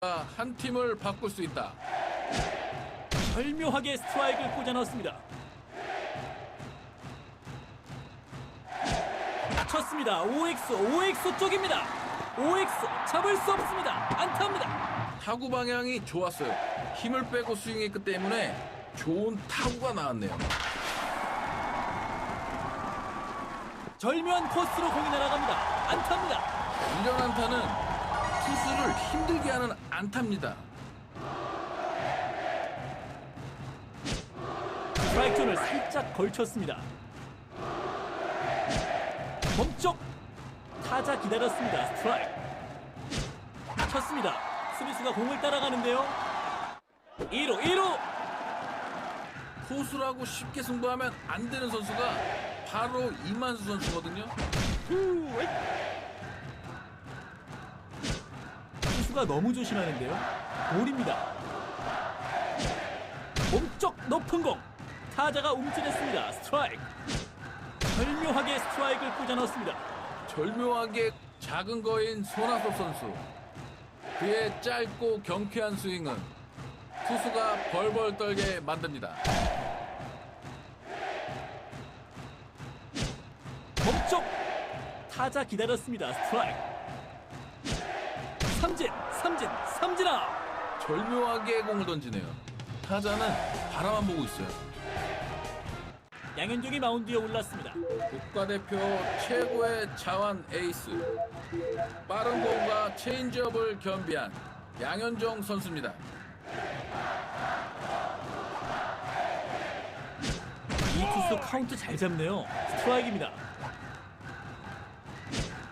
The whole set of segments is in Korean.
한 팀을 바꿀 수 있다. 절묘하게 스트라이크를 꽂아 넣었습니다. 쳤습니다. OX, OX 쪽입니다. OX 잡을 수 없습니다. 안타입니다. 타구 방향이 좋았어요. 힘을 빼고 스윙했기 때문에 좋은 타구가 나왔네요. 절묘한 코스로 공이 날아갑니다. 안타입니다. 이런 안타는 투수를 힘들게 하는 안타입니다. 스트라이크 존을 살짝 걸쳤습니다. 몸쪽 타자 기다렸습니다. 스트라이크 쳤습니다. 수비수가 공을 따라가는데요. 2루 2루 투수라고 쉽게 승부하면 안 되는 선수가 바로 이만수 선수거든요. 수비수가 너무 조심하는데요. 볼입니다. 몸쪽 높은 공 타자가 움찔했습니다. 스트라이크 절묘하게 스트라이크를 꽂아 넣었습니다. 절묘하게 작은 거인 손아섭 선수. 그의 짧고 경쾌한 스윙은 투수가 벌벌 떨게 만듭니다. 몸쪽 타자 기다렸습니다. 스트라이크 삼진 삼진 삼진아 절묘하게 공을 던지네요. 타자는 바라만 보고 있어요. 양현종이 마운드에 올랐습니다. 국가대표 최고의 자완 에이스. 빠른 공과 체인지업을 겸비한 양현종 선수입니다. 이 투수 카운트 잘 잡네요. 스트라이크입니다.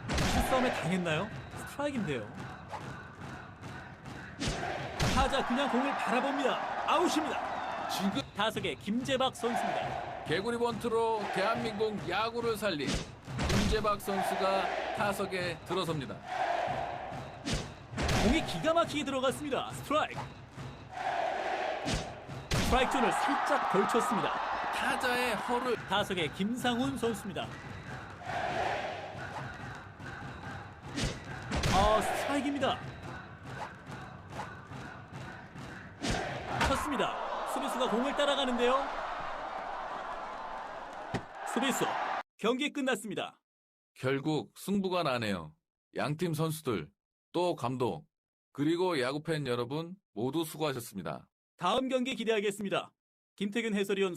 투싸움에 당했나요? 스트라이크인데요. 타자 그냥 공을 바라봅니다. 아웃입니다. 지금 타석의 김재박 선수입니다. 개구리 번트로 대한민국 야구를 살린 김재박 선수가 타석에 들어섭니다. 공이 기가 막히게 들어갔습니다. 스트라이크. 스트라이크 존을 살짝 걸쳤습니다. 타자의 허를 타석의 김상훈 선수입니다. 아, 스트라이크입니다. 쳤습니다. 수비수가 공을 따라가는데요. 수비수 경기 끝났습니다. 결국 승부가 나네요. 양팀 선수들 또 감독 그리고 야구팬 여러분 모두 수고하셨습니다. 다음 경기 기대하겠습니다. 김태균 해설위원